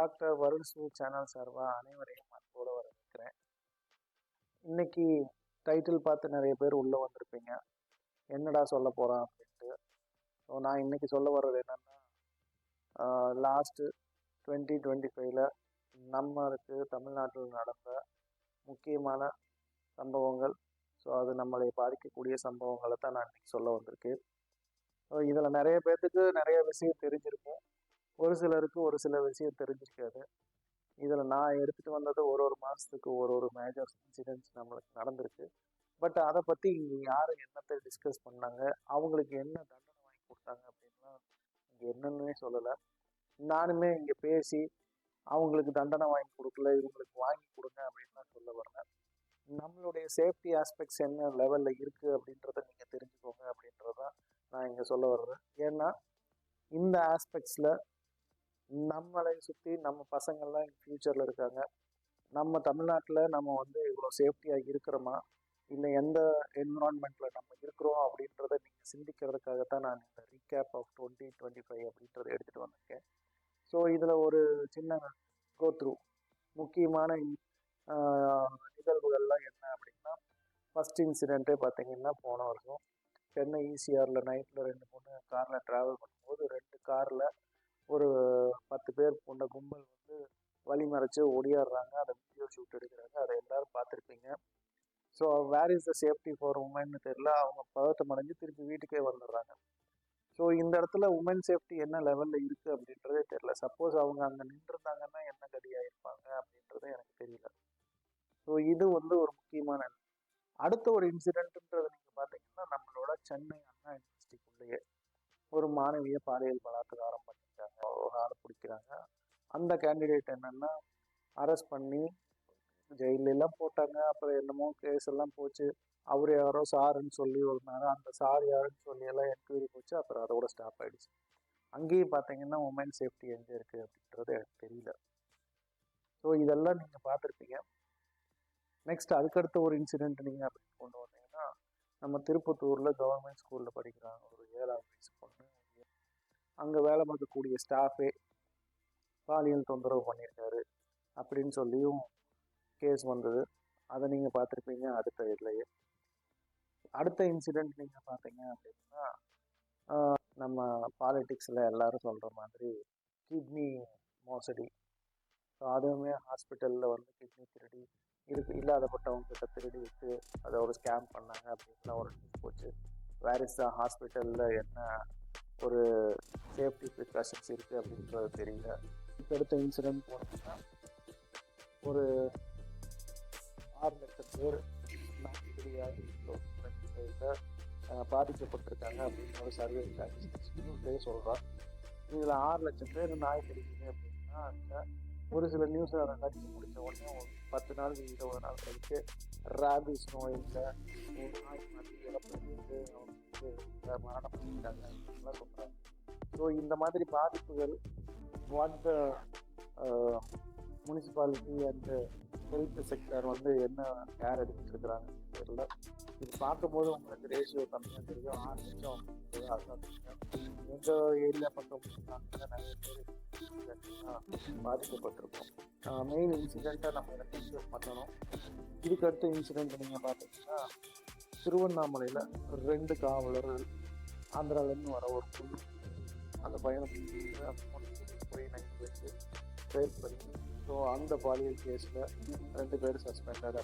Doctor Varun Sri channel சார்பாக அனைவரையும் அன்போடு வரவேற்கிறேன். இன்னைக்கு டைட்டில் பார்த்து நிறைய பேர் உள்ளே வந்திருப்பீங்க. என்னடா சொல்ல போகிறான் அப்படின்ட்டு. ஸோ நான் இன்னைக்கு சொல்ல வர்றது என்னென்னா லாஸ்ட்டு டுவெண்ட்டி டுவெண்ட்டி ஃபைவ்ல நம்மளுக்கு தமிழ்நாட்டில் நடந்த முக்கியமான சம்பவங்கள். ஸோ அது நம்மளை பாதிக்கக்கூடிய சம்பவங்களை தான் நான் இன்னைக்கு சொல்ல வந்திருக்கேன். ஸோ இதில் நிறைய பேர்த்துக்கு நிறைய விஷயம் தெரிஞ்சிருக்கும். ஒரு சிலருக்கு ஒரு சில விஷயம் தெரிஞ்சிருக்காது இதில் நான் எடுத்துகிட்டு வந்தது ஒரு ஒரு மாதத்துக்கு ஒரு ஒரு மேஜர் இன்சிடென்ட்ஸ் நம்மளுக்கு நடந்திருக்கு. பட் அதை பற்றி இங்கே யார் என்னத்தை டிஸ்கஸ் பண்ணாங்க? அவங்களுக்கு என்ன தண்டனை வாங்கி கொடுத்தாங்க அப்படின்லாம் இங்கே என்னன்னு சொல்லலை. நானுமே இங்கே பேசி அவங்களுக்கு தண்டனை வாங்கி கொடுக்கல இவங்களுக்கு வாங்கி கொடுங்க அப்படின்லாம் சொல்ல வரல. நம்மளுடைய சேஃப்டி ஆஸ்பெக்ட்ஸ் என்ன லெவலில் இருக்குது அப்படின்றத நீங்கள் தெரிஞ்சுக்கோங்க அப்படின்றதான் நான் இங்கே சொல்ல வர்றேன். ஏன்னா இந்த ஆஸ்பெக்ட்ஸில் நம்மளை சுற்றி நம்ம பசங்கள்லாம் ஃப்யூச்சரில் இருக்காங்க. நம்ம தமிழ்நாட்டில் நம்ம வந்து இவ்வளோ சேஃப்டியாக இருக்கிறோமா? இல்லை எந்த என்விரான்மெண்ட்டில் நம்ம இருக்கிறோம் அப்படின்றத நீங்கள் சிந்திக்கிறதுக்காகத்தான் நான் இந்த recap of twenty twenty five அப்படின்றத எடுத்துகிட்டு வந்திருக்கேன். ஸோ இதில் ஒரு சின்ன கோ த்ரூ முக்கியமான நிகழ்வுகள்லாம் என்ன அப்படின்னா ஃபஸ்ட் இன்சிடெண்ட்டே பார்த்தீங்கன்னா போன வருஷம் சென்னை ஈசிஆரில் நைட்டில் ரெண்டு பொண்ணு காரில் ட்ராவல் பண்ணும்போது ரெண்டு காரில் ஒரு பேர் கொண்ட கும்பல் வந்து வழி மறைச்சு ஓடியாடுறாங்க. அதை வீடியோ ஷூட் எடுக்கிறாங்க. அதை எல்லாரும் பார்த்துருப்பீங்க. So where is the safety for உமன்னு தெரியல. அவங்க பதட்டம் அடைஞ்சு திருப்பி வீட்டுக்கே வந்துடுறாங்க. ஸோ இந்த இடத்துல உமன் சேஃப்டி என்ன லெவலில் இருக்குது அப்படின்றதே தெரியல. சப்போஸ் அவங்க அங்கே நின்றுருந்தாங்கன்னா என்ன கடியாயிருப்பாங்க அப்படின்றது எனக்கு தெரியல. ஸோ இது வந்து ஒரு முக்கியமான அடுத்த ஒரு இன்சிடென்ட்ன்றது நீங்கள் பார்த்தீங்கன்னா நம்மளோட சென்னை அண்ணா யூனிவர்சிட்டிக்குள்ளேயே ஒரு மாணவியை பாலியல் பலாத்காரம் பண்ணிட்டாங்க ஒரு ஆளை பிடிக்கிறாங்க அந்த கேண்டிடேட் என்னன்னா அரெஸ்ட் பண்ணி ஜெயிலெல்லாம் போட்டாங்க. அப்புறம் என்னமோ கேஸ் எல்லாம் போச்சு. அவர் யாரோ சாருன்னு சொல்லி ஒரு நேரம் அந்த சார் யாருன்னு சொல்லி எல்லாம் என்கொயரி போச்சு. அப்புறம் அதோட ஸ்டாப் ஆயிடுச்சு. அங்கேயும் பார்த்தீங்கன்னா உமன் சேஃப்டி எங்கே இருக்குது அப்படின்றது எனக்கு தெரியல. ஸோ இதெல்லாம் நீங்கள் பார்த்துருப்பீங்க. நெக்ஸ்ட் அதுக்கடுத்த ஒரு இன்சிடென்ட் நீங்கள் அப்படி கொண்டு வந்தீங்கன்னா நம்ம திருப்பத்தூரில் கவர்மெண்ட் ஸ்கூலில் படிக்கிறாங்க ஒரு ஏழாம் வயசு பொண்ணு அங்கே வேலை பார்க்கக்கூடிய ஸ்டாஃபே பாலியல் தொந்தரவு பண்ணியிருக்காரு அப்படின்னு சொல்லியும் கேஸ் வந்தது. அதை நீங்கள் பார்த்துருப்பீங்க அடுத்த இதுலையே. அடுத்த இன்சிடெண்ட் நீங்கள் பார்த்தீங்க அப்படின்னா நம்ம பாலிட்டிக்ஸில் எல்லாரும் சொல்கிற மாதிரி கிட்னி மோசடி. ஸோ அதுவுமே ஹாஸ்பிட்டலில் வந்து கிட்னி திருடி இருக்கு இல்லாதப்பட்டவங்ககிட்ட திருடி விட்டு அதை ஒரு ஸ்கேம் பண்ணாங்க அப்படின்லாம் ஒரு நியூஸ் போச்சு. வேர் இஸ் த ஹாஸ்பிட்டலில் என்ன ஒரு சேஃப்டி ப்ரிகாஷன்ஸ் இருக்குது அப்படின்றது தெரியல. அடுத்த இன்சிடென்ட் போனோம்னா ஒரு ஆறு லட்சம் பேர் பாதிக்கப்பட்டிருக்காங்க அப்படின்னு ஒரு சர்வே நியூஸ்லேயே சொல்கிறான் இதில் ஆறு லட்சம் பேர் நாய் கடிக்குது அப்படின்னா அந்த ஒரு சில நியூஸ் அதை கடிச்சு முடிச்ச உடனே ஒரு பத்து நாள் இருபது நாள் கழித்து ரேபிஸ் நோயில் ஒரு நாய் மாதிரி இறப்பு மரணம் பண்ணிட்டாங்க அப்படின்லாம் சொல்கிறாங்க ஸோ இந்த மாதிரி பாதிப்புகள் what the municipality and health sector வந்து என்ன கேர் எடுத்துட்டு இருக்கிறாங்கன்னு தெரியல. இது பார்க்கும்போது உங்களுக்கு ரேஷியோ கம்மியாக தெரியும். ஆறு லட்சம் எங்கள் ஏரியா பக்கம் நிறைய பேர் பாதிக்கப்பட்டிருக்கோம். மெயின் இன்சிடெண்ட்டாக நம்ம இதை பண்ணணும். இதுக்கு அடுத்த இன்சிடெண்ட் நீங்கள் பார்த்தீங்கன்னா திருவண்ணாமலையில் ரெண்டு காவலர்கள் ஆந்திராவிலேருந்து வர ஒரு புல் அந்த பயணம் பிடிச்சிட்டு பண்ணி ஸோ அந்த பாலியல் கேஸில் ரெண்டு பேர் சஸ்பெண்டட்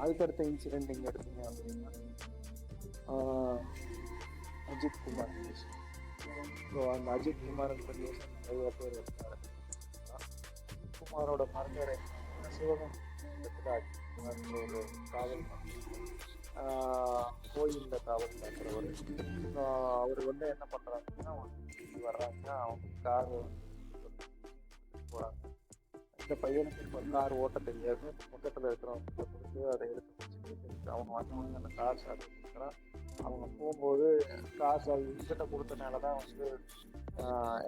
அதுக்கடுத்த இன்சிடெண்ட் நீங்கள் எடுத்தீங்க அப்படின்னா அஜித் குமார் கேஸ் ஸோ அந்த அஜித் குமார் கேஸ் நிறைய பேர் இருக்காரு குமாரோட மருந்தரை சிவகங்கத்தில் அஜித் குமார் ஒரு காவல் கோயிலில் காவல் பார்க்குறவர். அவர் வந்து என்ன பண்ணுறாங்கன்னா வர்றாங்க அவங்க கார் போகிறாங்க இந்த பையனுக்கு இப்போ கார் ஓட்ட தெரியாது. பக்கத்தில் இருக்கிறவங்க கொடுத்து அதை எடுத்து வச்சுட்டு அவங்க வந்தவங்க அந்த கார் சாவி கொடுக்குறான் அவங்க போகும்போது கார் சாவி இங்கிட்ட கொடுத்தனால தான் வந்து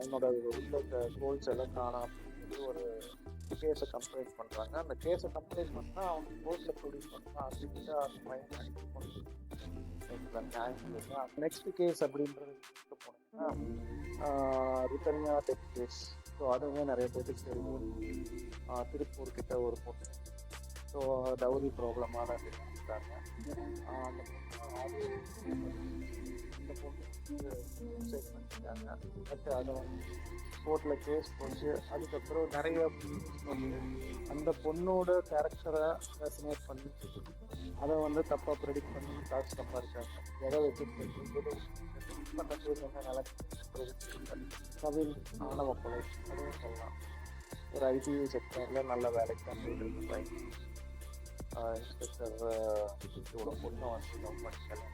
என்னோட உள்ள கோல்ஸ் எல்லாம் காணும் அப்படின்னு ஒரு கேஸை கம்ப்ளைண்ட் பண்ணுறாங்க அந்த கேஸை கம்ப்ளைண்ட் பண்ணால் அவங்க கோர்ட்டில் ப்ரொடியூஸ் பண்ணால் அதுக்கிட்ட அந்த மைண்ட் அனுப்பி கொண்டு நெக்ஸ்ட் கேஸ் அப்படின்றது போனீங்கன்னா ரிட்டர்னியா டெக் கேஸ் ஸோ அதுவுமே நிறைய பேருக்கு தெரியும். திருப்பூர் கிட்ட ஒரு பொண்ணு ஸோ டவுரி ப்ராப்ளமாக இருக்காங்க அந்த பொண்ணு அது இந்த பொண்ணு சூசைட் பண்ணிட்டாங்க. பட் அதை வந்து கோர்ட்டில் கேஸ் போச்சு. அதுக்கப்புறம் நிறைய அந்த பொண்ணோட கேரக்டரை ரெசனேட் பண்ணி அதை வந்து தப்பாக ப்ரெடிக்ட் பண்ணி காசு சம்பாதிச்சாங்க எதை வச்சு பண்ண பேர் என்ன நிலக்கு மாணவ கொலை அதுவும் சொல்லலாம் ஒரு ஐடி செக்டரில் நல்ல வேலைக்கு தான் போயிட்டு இருக்கு இன்ஸ்பெக்டர் இதோட பொண்ணை வந்து லவ் பண்ணிக்கல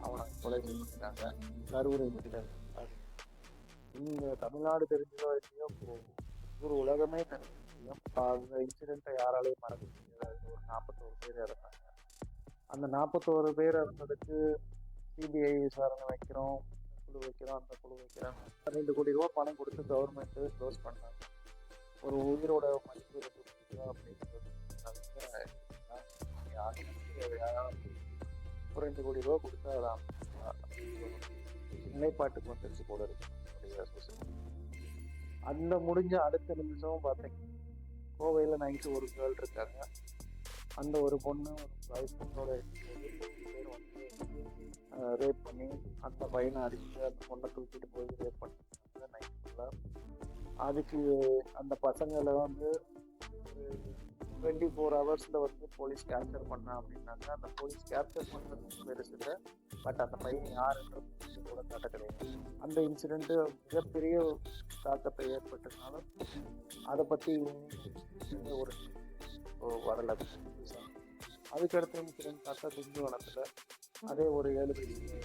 அவனை கொலை செஞ்சுட்டாங்க கரூர் இந்த தமிழ்நாடு தெரிஞ்சதோ இல்லையோ ஒரு உலகமே தெரிஞ்சு அந்த இன்சிடெண்ட்டை யாராலையும் மறக்க முடியாது ஒரு நாற்பத்தோரு பேர் இறந்தாங்க. அந்த நாற்பத்தோரு பேர் இறந்ததுக்கு சிபிஐ விசாரணை வைக்கிறோம் குழு வைக்கிறோம் அந்த குழு வைக்கிறோம் ரெண்டு கோடி ரூபா பணம் கொடுத்து கவர்மெண்ட்டு க்ளோஸ் பண்ணாங்க. ஒரு உயிரோட மதிப்பு ரெண்டு அப்படிங்கிறது ஒரு ரெண்டு கோடி ரூபா கொடுத்தா அதான் நிலைப்பாட்டுக்கு வந்துருச்சு போல இருக்கு அந்த முடிஞ்ச அடுத்த நிமிஷமும் பார்த்தீங்கன்னா கோவையில் நைட்டு ஒரு கேர்ள் இருக்காங்க. அந்த ஒரு பொண்ணு ஒரு பொண்ணோட பேர் வந்து ரேப் பண்ணி அந்த பையனை அடிச்சு அந்த பொண்ணை தூக்கிட்டு போய் ரேப் பண்ணி நைட் ஃபுல்லாக அதுக்கு அந்த பசங்களை வந்து டுவெண்ட்டி ஃபோர் ஹவர்ஸில் வந்து போலீஸ் கேப்சர் பண்ணா அப்படின்னாங்க. அந்த போலீஸ் கேப்சர் பண்ணுறது பெருசுல இல்லை பட் அந்த பையன் யாருன்றது கூட காட்ட கிடையாது. அந்த இன்சிடெண்ட்டு மிகப்பெரிய தாக்கத்தை ஏற்பட்டதுனால அதை பற்றி ஒரு வரல அதுக்கு அடுத்த இன்சிடென்ட் பார்த்தா திண்டிவனத்தில் அதே ஒரு ஏழு பேருக்கு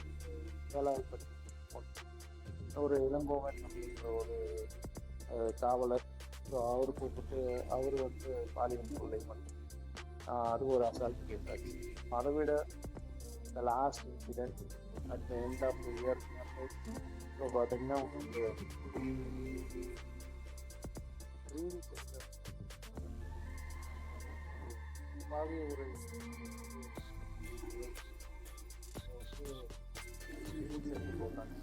வேளாண் ஒரு இளங்கோவன் அப்படின்ற ஒரு காவலர் ஸோ அவர் கூப்பிட்டு அவர் வந்து பாலியல் தொல்லை பண்ணி அது ஒரு அசால்ட் கேஸ் ஆச்சு அதை விட the last incident at the end of the year so பார்த்தீங்கன்னா உங்களுக்கு மாதிரி ஒரு போட்டாங்க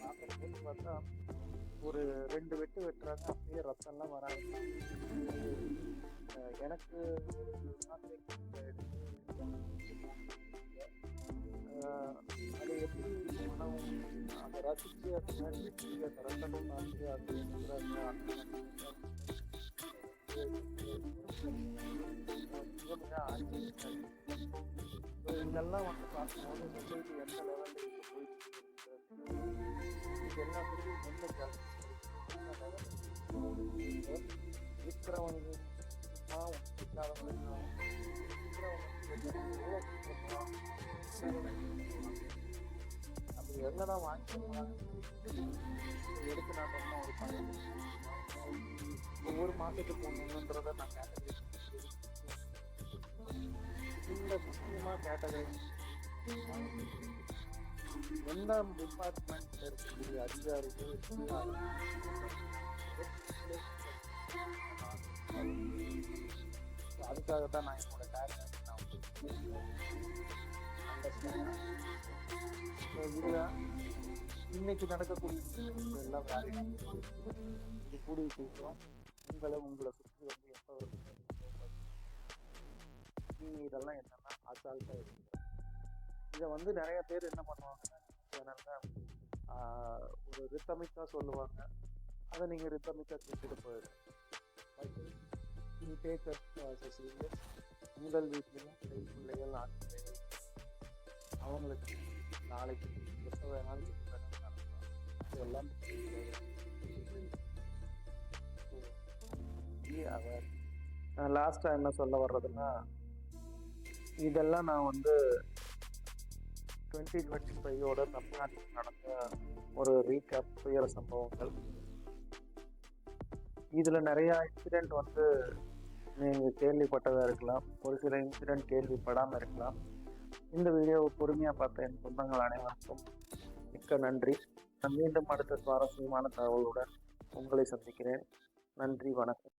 பார்க்குறப்ப பார்த்தா ஒரு ரெண்டு வெட்டு வெட்டுறாங்க அப்படியே ரத்தம்லாம் வராங்க எனக்கு அது எப்படி உணவு அதை அந்த மாதிரி வெட்டி அந்த ரத்தமும் பார்த்து அது மிக மிக இதெல்லாம் வந்து பார்க்கும்போது சொசைட்டி எந்த லெவலில் இப்போ போயிட்டு இது எல்லாத்துக்கும் எந்த ஜாஸ்தி இருக்கிறவங்க இல்லாதவங்க அப்படி என்னதான் எடுத்து நான் ஒரு பணம் ஒவ்வொரு மாதத்துக்கு ஒன்றுன்றதை நான் கேட்டகரி முக்கியமாக கேட்டகரி எந்த டிபார்ட்மெண்ட்ல இருக்கக்கூடிய அதிகாரிகள் அதுக்காக தான் நான் என்னோட டேலண்ட் நான் இதுதான் இன்னைக்கு நடக்கக்கூடிய எல்லா எல்லாம் இது கூடிய சீக்கிரம் உங்களை உங்களை சுற்றி வந்து எப்போ இதெல்லாம் என்ன அசால்ட்டாக இருக்கு இதை வந்து நிறைய பேர் என்ன பண்ணுவாங்கன்னா ஒரு ரித்தமிக்காக சொல்லுவாங்க. அதை நீங்கள் ரித்தமிக்காக கேட்டுட்டு போயிடும் உங்கள் வீட்லேயும் பிள்ளைகள் ஆண் பிள்ளைகள் அவங்களுக்கு நாளைக்கு எப்போ வேணாலும் இதெல்லாம் அவர் நான் லாஸ்ட்டாக என்ன சொல்ல வர்றதுன்னா இதெல்லாம் நான் வந்து டுவெண்ட்டி டுவெண்ட்டி ஃபைவோட தமிழ்நாட்டில் நடந்த ஒரு ரீகேப் துயர சம்பவங்கள். இதில் நிறையா இன்சிடெண்ட் வந்து நீங்கள் கேள்விப்பட்டதாக இருக்கலாம். ஒரு சில இன்சிடெண்ட் கேள்விப்படாமல் இருக்கலாம். இந்த வீடியோவை பொறுமையாக பார்த்த என் சொந்தங்கள் அனைவருக்கும் மிக்க நன்றி. நான் மீண்டும் அடுத்த சுவாரஸ்யமான தகவலுடன் உங்களை சந்திக்கிறேன். நன்றி வணக்கம்.